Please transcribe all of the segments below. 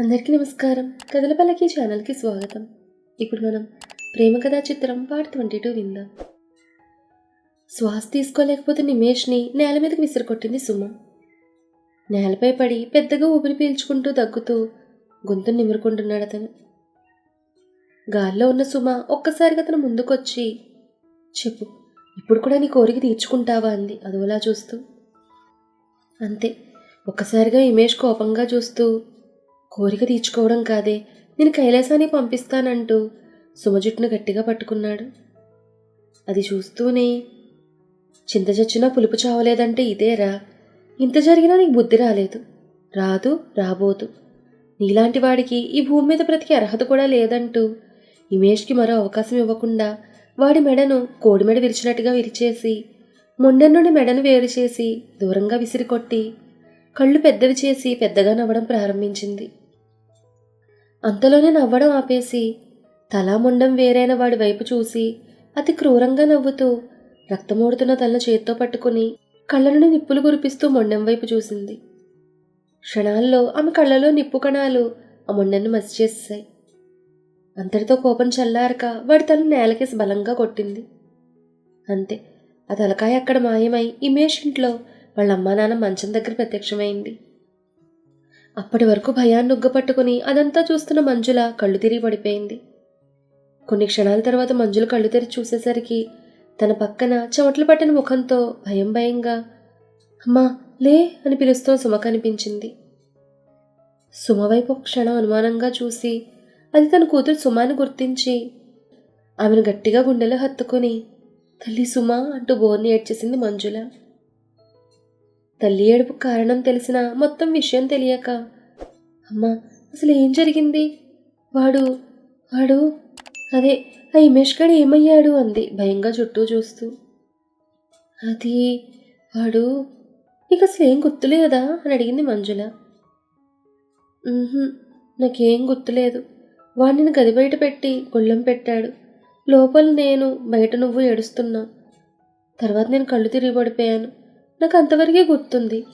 అందరికీ నమస్కారం. కథల పలకి ఛానల్కి స్వాగతం. ఇప్పుడు మనం ప్రేమ కథా చిత్రం పార్ట్ ట్వంటీ టూ విందాం. శ్వాస తీసుకోలేకపోతే నిమేష్ని నేల మీదకి విసిరికొట్టింది సుమ. నేలపై పడి పెద్దగా ఊపిరి పీల్చుకుంటూ దగ్గుతూ గొంతు నిమురుకుంటున్నాడు అతను. గాల్లో ఉన్న సుమ ఒక్కసారిగా అతను ముందుకొచ్చి చెప్పు ఇప్పుడు కూడా నీ కోరిక తీర్చుకుంటావా? అంది. అదోలా చూస్తూ. అంతే. ఒక్కసారిగా ఇమేష్ కోపంగా చూస్తూ కోరిక తీర్చుకోవడం కాదే. నేను కైలాసానికి పంపిస్తానంటూ సుమజుట్టును గట్టిగా పట్టుకున్నాడు. అది చూస్తూనే చింత చచ్చినా పులుపు చావలేదంటే ఇదేరా. ఇంత జరిగినా నీకు బుద్ధి రాలేదు. రాదు రాబోదు. నీలాంటి వాడికి ఈ భూమి మీద ప్రతికి అర్హత కూడా లేదంటూ ఇమేష్కి మరో అవకాశం ఇవ్వకుండా వాడి మెడను కోడి మెడ విరిచినట్టుగా విరిచేసి మొండె నుండి మెడను వేరు చేసి దూరంగా విసిరికొట్టి కళ్ళు పెద్దవి చేసి పెద్దగా నవ్వడం ప్రారంభించింది. అంతలోనే నవ్వడం ఆపేసి తలాముండం వేరైన వాడి వైపు చూసి అతి క్రూరంగా నవ్వుతూ రక్తమోడుతున్న తలను చేత్తో పట్టుకుని కళ్ళ నుండి నిప్పులు కురిపిస్తూ మొండెం వైపు చూసింది. క్షణాల్లో ఆమె కళ్ళలో నిప్పు కణాలు ఆ మొండెన్ని మసిచేసాయి అంతటితో కోపం చల్లారక వాడి తల నేలకేసి బలంగా కొట్టింది. అంతే ఆ తలకాయ అక్కడ మాయమై ఇమేష్ ఇంట్లో వాళ్ళ అమ్మా నాన్న మంచం దగ్గర ప్రత్యక్షమైంది. అప్పటి వరకు భయాన్ని ఉగ్గపట్టుకుని అదంతా చూస్తున్న మంజుల కళ్ళు తిరిగి పడిపోయింది. కొన్ని క్షణాల తర్వాత మంజుల కళ్ళు తెరిచి చూసేసరికి తన పక్కన చెమటలు పట్టిన ముఖంతో భయం భయంగా అమ్మా లే అని పిలుస్తూ సుమ కనిపించింది. సుమ వైపు ఒక క్షణం అనుమానంగా చూసి అది తన కూతురు సుమాని గుర్తించి ఆమెను గట్టిగా గుండెలో హత్తుకొని తల్లి సుమ అంటూ బోర్ని ఏడ్చేసింది మంజుల. తల్లి ఏడుపు కారణం తెలిసిన మొత్తం విషయం తెలియక అమ్మా అసలు ఏం జరిగింది? వాడు వాడు అదే ఆ ఇమేష్ గడు ఏమయ్యాడు? అంది భయంగా చుట్టూ చూస్తూ. అది వాడు నీకు అసలు ఏం గుర్తులేదా అని అడిగింది మంజుల. నాకేం గుర్తులేదు వాడిని గది బయట పెట్టి గుళ్ళం పెట్టాడు. లోపల నేను బయట నువ్వు ఏడుస్తున్నా. తర్వాత నేను కళ్ళు తిరిగి పడిపోయాను. నాకు అంతవరకే గుర్తుంది.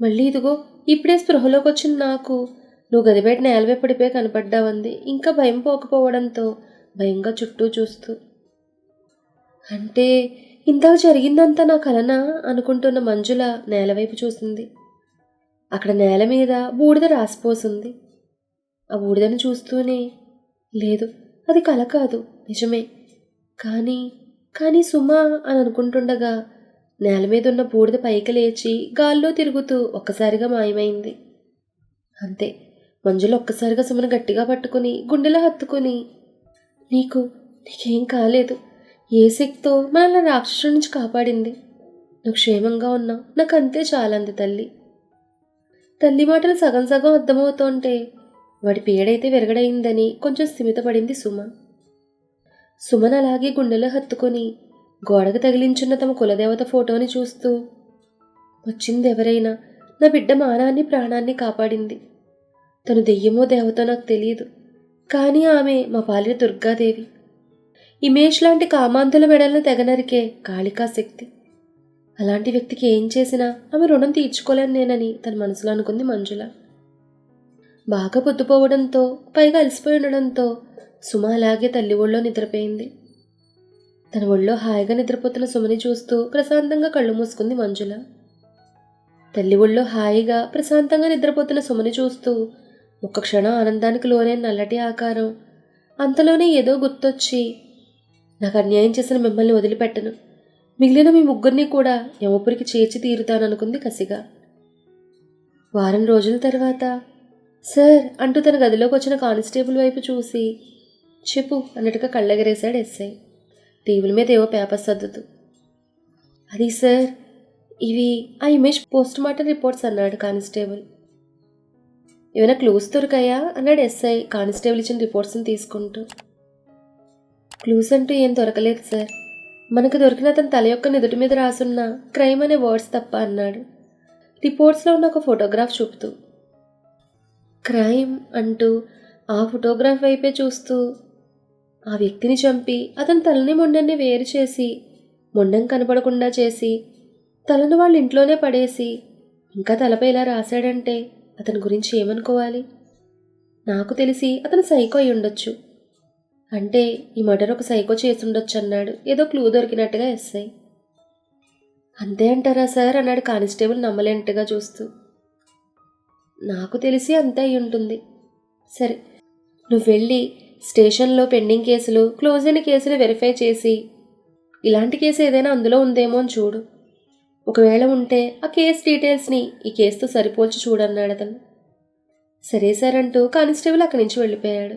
మళ్ళీ ఇదిగో ఇప్పుడే స్పృహలోకి వచ్చిన నాకు. నువ్వు గదిబెట్టిన బయట నేలవే పడిపోయి కనపడ్డావంది. ఇంకా భయం పోకపోవడంతో భయంగా చుట్టూ చూస్తూ. అంటే ఇంతకు జరిగిందంతా నా కలనా? అనుకుంటున్న మంజుల నేలవైపు చూసింది. అక్కడ నేల మీద బూడిద రాసిపోసింది. ఆ బూడిదను చూస్తూనే లేదు అది కల కాదు నిజమే. కానీ కానీ సుమా అని అనుకుంటుండగా నేల మీద ఉన్న బూడిద పైకి లేచి గాల్లో తిరుగుతూ ఒక్కసారిగా మాయమైంది. అంతే మంజులు ఒక్కసారిగా సుమను గట్టిగా పట్టుకుని గుండెలో హత్తుకుని నీకు నీకేం కాలేదు. ఏ శక్తితో మనల్ని రాక్షసుడి నుంచి కాపాడింది? నువ్వు క్షేమంగా ఉన్నావు నాకు అంతే చాలంది తల్లి. తల్లి మాటలు సగం సగం అర్థమవుతుంటే వాడి పీడైతే విరగడైందని కొంచెం స్థిమితపడింది సుమ. సుమన్ అలాగే గుండెలో హత్తుకొని గోడకు తగిలించున్న తమ కులదేవత ఫోటోని చూస్తూ వచ్చింది ఎవరైనా? నా బిడ్డ మానాన్ని ప్రాణాన్ని కాపాడింది. తను దెయ్యమో దేవతో నాకు తెలియదు. కానీ ఆమె మా పాలిన దుర్గాదేవి. ఇమేష్ లాంటి కామాంతుల మెడలను తెగనరికే కాళికా శక్తి. అలాంటి వ్యక్తికి ఏం చేసినా ఆమె రుణం తీర్చుకోలేను నేనని తన మనసులో అనుకుంది మంజుల. బాగా పొద్దుపోవడంతో పైగా అలసిపోయి ఉండడంతో సుమ అలాగే తల్లి ఒళ్ళో నిద్రపోయింది. తన ఒళ్ళో హాయిగా నిద్రపోతున్న సుమని చూస్తూ ప్రశాంతంగా కళ్ళు మూసుకుంది మంజుల. తల్లి ఒళ్ళో హాయిగా ప్రశాంతంగా నిద్రపోతున్న సుమని చూస్తూ ఒక్క క్షణం ఆనందానికి లోనే నల్లటి ఆకారం. అంతలోనే ఏదో గుర్తొచ్చి నాకు అన్యాయం చేసిన మిమ్మల్ని వదిలిపెట్టను. మిగిలిన మీ ముగ్గురిని కూడా యమపురికి చేర్చి తీరుతాననుకుంది కసిగా. వారం రోజుల తర్వాత సార్ అంటూ తన గదిలోకి వచ్చిన కానిస్టేబుల్ వైపు చూసి చెప్పు అన్నట్టుగా కళ్ళెగరేశాడు ఎస్ఐ. టేబుల్ మీద ఏవో పేపర్స్ సర్దుతూ. అది సార్ ఇవి ఆ ఇమేజ్ పోస్ట్ మార్టం రిపోర్ట్స్ అన్నాడు కానిస్టేబుల్. ఏమైనా క్లూస్ దొరికాయా? అన్నాడు ఎస్ఐ కానిస్టేబుల్ ఇచ్చిన రిపోర్ట్స్ని తీసుకుంటూ. క్లూస్ అంటూ ఏం దొరకలేదు సార్. మనకు దొరికిన అతని తల యొక్క నిదుటి మీద రాసున్న క్రైమ్ అనే వర్డ్స్ తప్ప అన్నాడు. రిపోర్ట్స్లో ఉన్న ఒక ఫోటోగ్రాఫ్ చూపుతూ. క్రైమ్ అంటూ ఆ ఫోటోగ్రాఫ్ వైపే చూస్తూ ఆ వ్యక్తిని చంపి అతని తలని మొండన్ని వేరు చేసి మొండం కనపడకుండా చేసి తలను వాళ్ళ ఇంట్లోనే పడేసి ఇంకా తలపై ఇలా రాశాడంటే అతని గురించి ఏమనుకోవాలి? నాకు తెలిసి అతను సైకో అయి ఉండొచ్చు. అంటే ఈ మర్డర్ ఒక సైకో చేసి ఉండొచ్చు అన్నాడు. ఏదో క్లూ దొరికినట్టుగా ఎస్ఐ. అంతే అంటారా సార్? అన్నాడు కానిస్టేబుల్ నమ్మలేనట్టుగా చూస్తూ. నాకు తెలిసి అంతే అయి ఉంటుంది. సరే నువ్వు వెళ్ళి స్టేషన్లో పెండింగ్ కేసులు క్లోజ్ అయిన కేసులు వెరిఫై చేసి ఇలాంటి కేసు ఏదైనా అందులో ఉందేమో అని చూడు. ఒకవేళ ఉంటే ఆ కేసు డీటెయిల్స్ని ఈ కేసుతో సరిపోల్చి చూడన్నాడు అతను. సరే సార్ అంటూ కానిస్టేబుల్ అక్కడి నుంచి వెళ్ళిపోయాడు.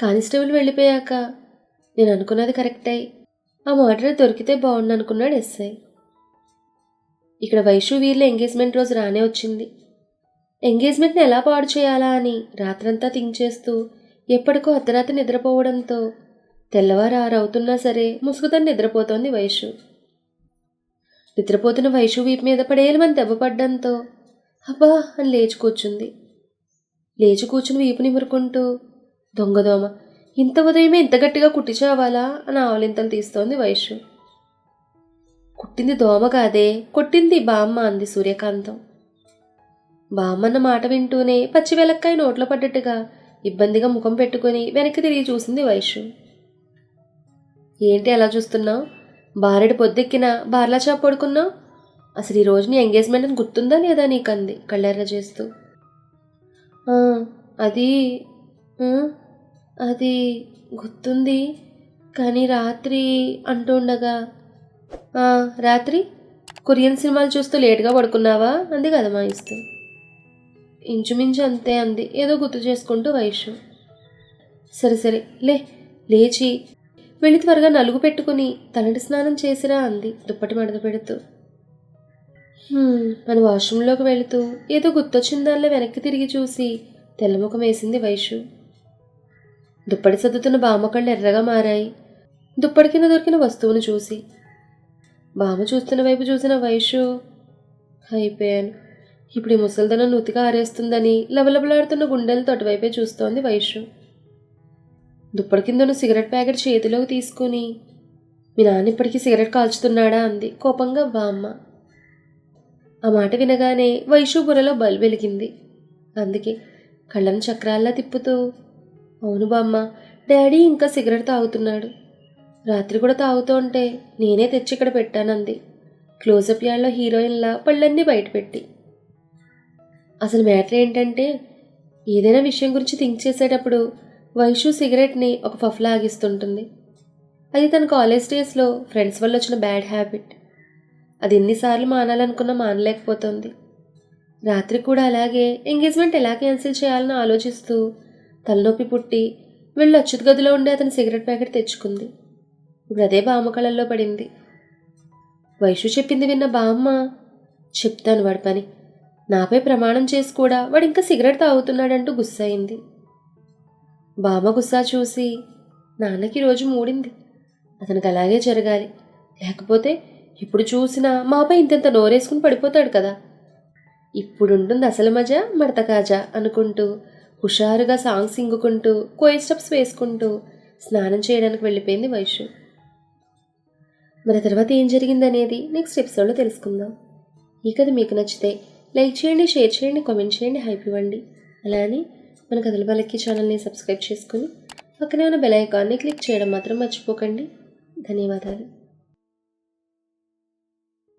కానిస్టేబుల్ వెళ్ళిపోయాక నేను అనుకున్నది కరెక్ట్. అయ్యి ఆ మర్డర్ దొరికితే బాగుండు అనుకున్నాడు ఎస్ఐ. ఇక్కడ వైషు వీర్ల ఎంగేజ్మెంట్ రోజు రానే వచ్చింది. ఎంగేజ్మెంట్ని ఎలా పాడు చేయాలా అని రాత్రంతా థింక్ చేస్తూ ఎప్పటికో అర్ధరాత్రి నిద్రపోవడంతో తెల్లవారు ఆరవుతున్నా సరే ముసుగుతని నిద్రపోతోంది వైషు. నిద్రపోతున్న వైషు వీపు మీద పడేలమని దెబ్బపడ్డంతో అబ్బా అని లేచి కూర్చుంది. లేచి కూర్చుని వీపు నిమురుకుంటూ దొంగదోమ ఇంత ఉదయమే ఇంత గట్టిగా కుట్టిచావాలా అని ఆవలింతలు తీస్తోంది వైషు. కుట్టింది దోమ కాదే కొట్టింది బామ్మ అంది సూర్యకాంతం. బామ్మన్న మాట వింటూనే పచ్చి వెలక్కాయ నోట్లో పడ్డట్టుగా ఇబ్బందిగా ముఖం పెట్టుకొని వెనక్కి తిరిగి చూసింది వైషు. ఏంటి అలా చూస్తున్నావు బారెడు పొద్దెక్కిన బార్లా చాప్ పడుకున్నావు అసలు ఈ రోజు నీ ఎంగేజ్మెంట్ అని గుర్తుందా లేదా నీకు అంది కళ్ళెర్ర చేస్తూ. అది అది గుర్తుంది. కానీ రాత్రి అంటూ ఉండగా రాత్రి? కొరియన్ సినిమాలు చూస్తూ లేట్గా పడుకున్నావా? అంది కదా మా ఇస్తూ ఇంచుమించు అంతే అంది. ఏదో గుర్తు చేసుకుంటూ వైషు. సరే సరే లే లేచి. వెళ్ళి త్వరగా నలుగు పెట్టుకుని తలంటి స్నానం చేసిరా అంది దుప్పటి మడత పెడుతూ. మన వాష్రూంలోకి వెళుతూ ఏదో గుర్తొచ్చిందాల్లో వెనక్కి తిరిగి చూసి తెల్లముఖం వేసింది వైషు. దుప్పటి సర్దుతున్న బామ్మ కళ్ళు ఎర్రగా మారాయి. దుప్పటి కింద దొరికిన వస్తువును చూసి. బామ్మ చూస్తున్న వైపు చూసిన వైషు అయిపోయాను. ఇప్పుడు ఈ ముసలిదనం నుతిగా ఆరేస్తుందని లబలబలాడుతున్న గుండెలతో అటువైపే చూస్తోంది వైషు దుప్పటి కింద ఉన్న సిగరెట్ ప్యాకెట్ చేతిలోకి తీసుకుని మీ నాన్న ఇప్పటికీ సిగరెట్ కాల్చుతున్నాడా? అంది. కోపంగా బామ్మ ఆ మాట వినగానే వైషు బుర్రలో బల్ వెలిగింది. అందుకే కళ్ళను చక్రాల్లా తిప్పుతూ అవును బామ్మ డాడీ ఇంకా సిగరెట్ తాగుతున్నాడు. రాత్రి కూడా తాగుతూ ఉంటే నేనే తెచ్చి ఇక్కడ పెట్టానంది. క్లోజప్ యాడ్లో హీరోయిన్లా పళ్ళన్నీ బయటపెట్టి అసలు మ్యాటర్ ఏంటంటే ఏదైనా విషయం గురించి థింక్ చేసేటప్పుడు వైషు సిగరెట్ని ఒక ఫఫ్లా ఆగిస్తుంటుంది. అది తన కాలేజ్ డేస్లో ఫ్రెండ్స్ వల్ల వచ్చిన బ్యాడ్ హ్యాబిట్. అది ఎన్నిసార్లు మానాలనుకున్నా మానలేకపోతుంది. రాత్రి కూడా అలాగే ఎంగేజ్మెంట్ ఎలా క్యాన్సిల్ చేయాలని ఆలోచిస్తూ తలనొప్పి పుట్టి వెళ్ళి అచ్యుత్ గదిలో ఉండే అతని సిగరెట్ ప్యాకెట్ తెచ్చుకుంది. ఇప్పుడు అదే బామ్మ కళల్లో పడింది. వైషు చెప్పింది విన్న బామ్మ చెప్తాను వాడి పని. నాపై ప్రమాణం చేసి కూడా వాడు ఇంకా సిగరెట్ తాగుతున్నాడంటూ గుస్సయింది. బామ్మ గుస్సా చూసి నాన్నకి రోజు మూడింది. అతనికి అలాగే జరగాలి. లేకపోతే ఇప్పుడు చూసినా మాపై ఇంతెంత నోరేసుకుని పడిపోతాడు కదా. ఇప్పుడుంటుంది అసలు మజా మడత కాజా అనుకుంటూ హుషారుగా సాంగ్స్ సింగుకుంటూ కోయి స్టెప్స్ వేసుకుంటూ స్నానం చేయడానికి వెళ్ళిపోయింది వైషు మరి తర్వాత ఏం జరిగిందనేది నెక్స్ట్ ఎపిసోడ్లో తెలుసుకుందాం. ఈ కథ మీకు నచ్చితే లైక్ చేయండి షేర్ చేయండి కామెంట్ చేయండి హైప్ ఇవ్వండి. అలానే మన కథల వాళ్ళకి ఛానల్ని సబ్స్క్రైబ్ చేసుకుని పక్కనే ఉన్న బెల్ ఐకాన్ని క్లిక్ చేయడం మాత్రం మర్చిపోకండి. ధన్యవాదాలు.